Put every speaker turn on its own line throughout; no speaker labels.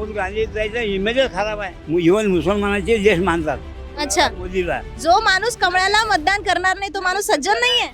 राहुल गांधी त्याचा इमेजच खराब आहे. इव्हन मुसलमानाचे देश मानतात.
अच्छा.
मोदीला.
जो माणूस कमळाला मतदान करणार नाही तो माणूस सज्जन नाहीये?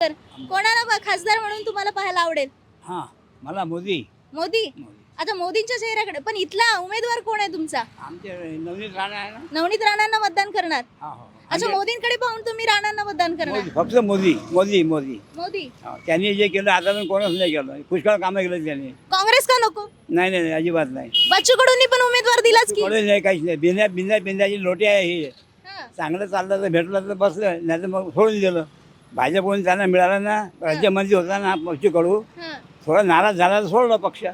तर कोणाला ब- खासदार म्हणून तुम्हाला पाहायला आवडेल?
हां मला मोदी.
मोदी?
मोदी.
आता मोदींच्या चेहऱ्याकडे पण इथला उमेदवार कोण आहे तुमचा?
आमचे नवनीत राणा आहे ना?
नवनीत राणांना मतदान करणार.
हा, हो.
अच्छा
आणि
मोदींकडे पाहून तुम्ही राणांना मतदान करणार.
मोदी, फक्त मोदी मोदी मोदी.
मोदी?
हा, त्यांनी जे केलं आता कोणच नाही केलं. पुष्कळ कामं केलं त्यांनी.
काँग्रेस का नको?
नाही नाही नाही, अजिबात नाही.
बच्चू कडूंनी पण उमेदवार दिलाच की.
नाही काहीच नाही. बिंद्या बिंद्या बिंद्याची लोटे आहे ही.
हा.
चांगलं चाललं तर भेटलं तर बसलं नाही तर मग सोडून दिलं. भाजपहून त्यांना मिळालं ना राज्यमंत्री होता ना पक्ष कडू
हा,
थोडा नाराज झाला तर सोडलं पक्ष.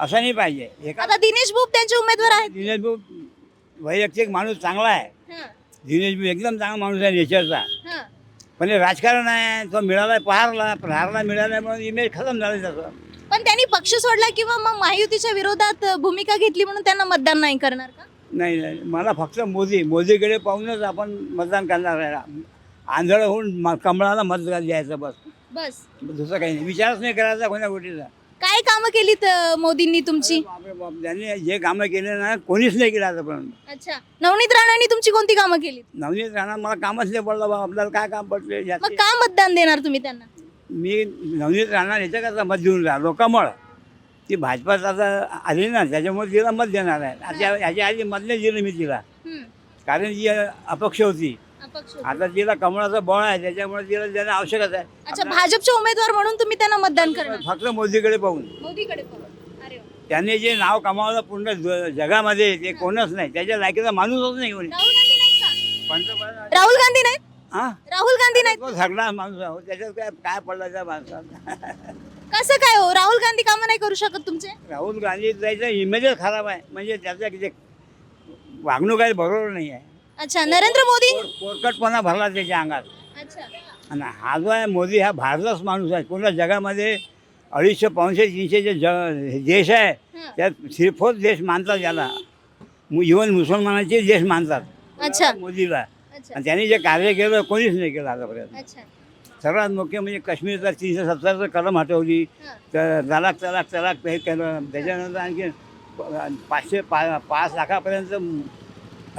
असं नाही पाहिजे. एका
आता दिनेश भूप त्यांचे उमेदवार आहेत.
दिनेश भाऊ वैयक्तिक माणूस चांगला आहे.
हा,
दिनेश भाऊ एकदम चांगला माणूस आहे नेचरचा
हा.
पण हे राजकारण आहे तो मिळाला पहारला पहारला मिळाला म्हणून इमेज खतम झालं त्याचं.
पण त्यांनी पक्ष सोडला किंवा मग महायुतीच्या विरोधात भूमिका घेतली म्हणून त्यांना मतदान नाही करणार का?
नाही नाही. मला फक्त मोदी मोदीकडे पाहूनच आपण मतदान करणार आहे. आंधळ होऊन म- कमळाला मतदान द्यायचं बस.
बस.
दुसरं काही नाही. विचारच नाही करायचा कोण्या गोष्टीचा.
काय कामं केलीत अं, मोदींनी तुमची?
बापरे बाप, जे कामं केले ना कोणीच नाही केलं आतापर्यंत.
अच्छा. नवनीत राणांनी तुमची कोणती कामं केलीत?
नवनीत राणा मला कामच नाही पडलं बा आपल्याला काय काम पडले
मग का मतदान देणार तुम्ही त्यांना?
मी नवनीत राणा याच्याकरता मत देऊन राहिलो. कमळ ती भाजपात आता आली ना त्याच्यामुळे तिला मत देणार आहे. आता याच्या आधी मत नाही दिलं मी तिला.
हम्म,
कारण ती अपक्ष होती.
होते.
आता तिला कमळाचं बळ आहे त्याच्यामुळे तिला देणं आवश्यकच आहे.
अच्छा भाजपचे उमेदवार म्हणून तुम्ही त्यांना मतदान करणार.
फक्त मोदीकडे पाहून.
मोदीकडे पाहून. अरे वा.
त्यांनी जे नाव कमावलं पूर्ण ज- जगामध्ये ते कोणच नाही. त्याच्या लायकीचा माणूसच नाही कोणी.
राहुल गांधी नाहीत का?
पंतप्रधान
राहुल गांधी नाहीत?
हा?
राहुल गांधी नाहीत?
तो सगळा माणूस आहे. त्याच्यात काय काय पडलं त्या माणसात
कसं काय हो? राहुल गांधी कामं नाही करू शकत तुमचे?
राहुल गांधी त्याचा इमेजच खराब आहे. म्हणजे त्याचा जे वागणूक आहे बरोबर नाही आहे.
अच्छा नरेंद्र मोदी?
पोरकटपणा भरला त्याच्या अंगात.
अच्छा.
आणि हा जो आहे मोदी हा भारताच माणूस आहे. पूर्ण जगामध्ये अडीचशे पाचशे तीनशे जे ज देश आहे. त्यात सिर्फच देश मानतात याला. इव्हन मुसलमानाचे देश मानतात.
अच्छा.
मोदीला.
अच्छा.
आणि त्यांनी जे कार्य केलं कोणीच नाही केलं आतापर्यंत. सर्वात मुख्य म्हणजे काश्मीरचा तीनशे सत्तरचं कलम हटवली. तर तलाक तलाक तलाक हे केलं. त्याच्यानंतर आणखी पाचशे पा पाच लाखापर्यंत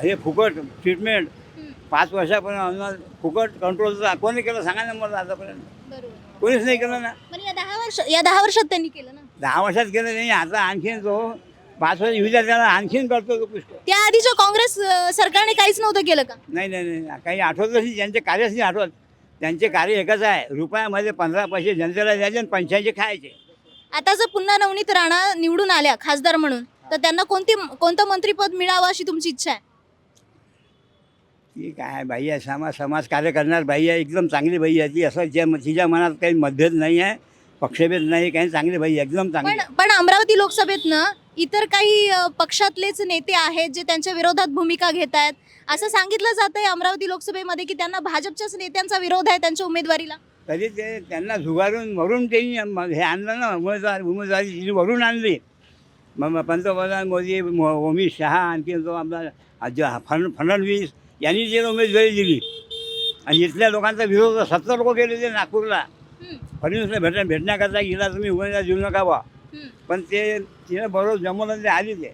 हे फुकट ट्रीटमेंट पाच वर्षापर्यंत अनुदान फुकट कंट्रोलचा कोणी केलं सांगा ना मला आतापर्यंत. कोणीच नाही केलं ना.
पण या दहा वर्ष या दहा वर्षात त्यांनी केलं ना?
दहा वर्षात केलं नाही आता आणखीन तो पाच वर्ष द्या त्याला आणखीन करतो तो पुष्कळ.
त्या आधीच्या काँग्रेस सरकारने काहीच नव्हतं केलं का?
नाही नाही नाही काही आठवतच नाही त्यांचे कार्यच नाही आठवत. त्यांचे कार्य एकच आहे. रुपयामध्ये पंधरा पैसे जनतेला द्यायचे आणि पंच्याऐंशी खायचे.
आता जर पुन्हा नवनीत राणा निवडून आल्या खासदार म्हणून तर त्यांना कोणती कोणतं मंत्रीपद मिळावं अशी तुमची इच्छा आहे?
ती काय बाई आहे समाज समाज कार्य करणार बाई आहे एकदम चांगली बाई आहे ती. असं ज्या तिच्या मनात काही मतभेद नाही आहे पक्षभेद नाही काही चांगली बाई आहे, एकदम चांगली.
पण पण अमरावती लोकसभेतनं इतर काही अ, पक्षातलेच नेते आहेत जे त्यांच्या विरोधात भूमिका घेत आहेत. असं सांगितलं जात आहे अमरावती लोकसभेमध्ये की त्यांना भाजपच्याच नेत्यांचा विरोध आहे त्यांच्या उमेदवारीला.
तरी ते त्यांना झुगारून वरून त्यांनी म- हे आणलं ना उमेदवार उमेदवारी तिने वरून आणली. मग मग पंतप्रधान मोदी म- अमित शहा आणखी तो आपला आज फड फडणवीस यांनी जे उमेदवारी दिली. आणि इथल्या लोकांचा विरोध सत्तर लोक गेले ते नागपूरला. फडणवीसला भेट भेटण्याकरता गेला तुम्ही उमेदवार देऊ नका बा. पण ते तिने बरोबर जमवलं ते आली ते.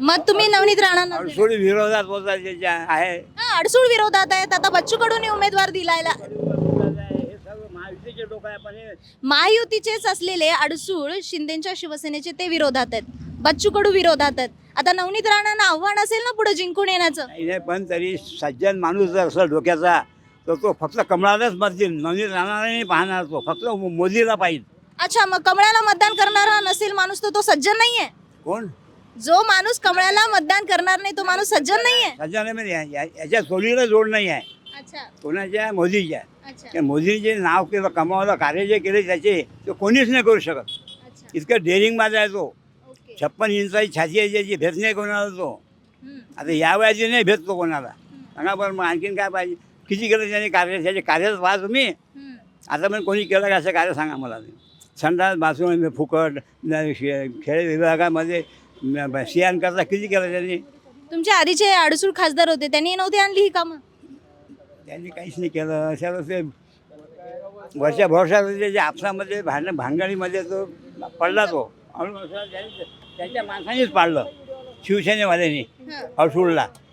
मग तुम्ही नवनीत राणा
अडसोडी विरोधात होता त्याच्या आहे.
अडसूळ विरोधात आहेत. आता बच्चू कडून उमेदवार दिलायला
हे महायुतीचे लोक आहे पण हे
महायुतीचेच असलेले अडसूळ शिंदेच्या शिवसेनेचे ते विरोधात आहेत. बच्चू कडू विरोधात आहेत. आता नवनीत राणांना आव्हान असेल ना पुढे जिंकून येण्याचं?
नाही नाही पण तरी सज्जन माणूस जर असेल डोक्याचा तर तो फक्त कमळालाच मत देईल नवनीत नाही पाहणार तो. फक्त मोदीला पाहिजे.
अच्छा मग कमळाला मतदान करणारा नसेल माणूस तर तो सज्जन नाहीये?
कोण?
जो माणूस कमळाला मतदान करणार नाही तो माणूस सज्जन नाहीये?
सज्जन म्हणजे या- या- याच्या चोरीला जोड नाही आहे.
अच्छा.
कोणाच्या? मोदीच्या.
अच्छा.
त्या मोदीने जे नाव केलं कमावलं कार्य जे केले त्याचे ते कोणीच नाही करू शकत.
अच्छा.
इतकं डेअरिंग माझा आहे तो. छप्पन इंचाची छाती आहे त्याची भेट नाही कोणाला तो. आता या वयाची नाही भेटतो कोणाला. सांगा बरं मग आणखीन काय पाहिजे? किती केलं त्याने कार्य त्याचे कार्यच पहा तुम्ही. आता पण कोणी केलं का असं कार्य सांगा मला. संडास बाथरूम फुकट खेळ विभागामध्ये सियान करता किती केलं त्यांनी?
तुमच्या आधीचे अडसूळ खासदार होते त्यांनी नव्हती आणली ही कामं?
त्यांनी काहीच नाही केलं. अशा ते वर्षा भरोशा जे आपसामध्ये भांडण भांगाडीमध्ये तो पडला तो. त्यांच्या माणसानेच पाडलं. शिवसेनेवाल्यांनी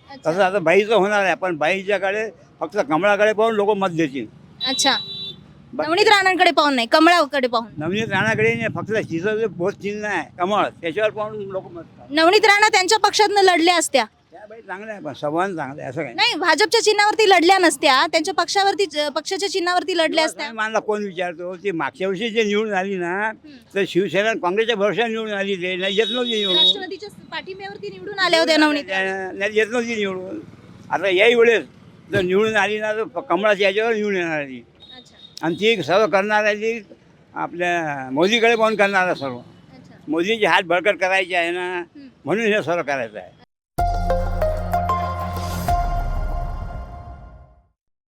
अच्छा.
तसं आता बाईचं होणार आहे पण बाईच्याकडे फक्त कमळाकडे पाहून लोक मत देतील.
अच्छा. नवनीत राणांकडे पाहून नाही कमळाकडे पाहून.
नवनीत राणाकडे नाही, फक्त तिचं जे पोस्ट चिन्ह आहे कमळ त्याच्यावर पाहून लोक मत.
नवनीत राणा त्यांच्या पक्षातनं लढल्या असत्या.
त्या बाई चांगल्या आहे पण संवाद चांगला आहे असं काही
नाही. भाजपच्या चिन्हावरती लढल्या नसत्या त्यांच्या पक्षावरती पक्षाच्या चिन्हावरती लढल्या असत्या.
मानला कोण विचारतो? ती मागच्या वर्षी जे निवडून आली ना तर शिवसेना आणि काँग्रेसच्या भरोशा निवडून आली ते नाही येत नव्हती निवडून.
राष्ट्रवादीच्या पाठिंब्यावरती निवडून आल्या होत्या नवनीत.
नाही येत नव्हती निवडून. आता याही वेळेस जर निवडून आली ना तर कमळाच्या याच्यावर निवडून येणार ती.
अच्छा.
आणि ती सर्व करणार आहे ती आपल्या मोदीकडे पाहून करणार आहे सर्व.
अच्छा.
मोदीचे हात बळकट करायचे आहे ना म्हणून हे सर्व करायचं आहे.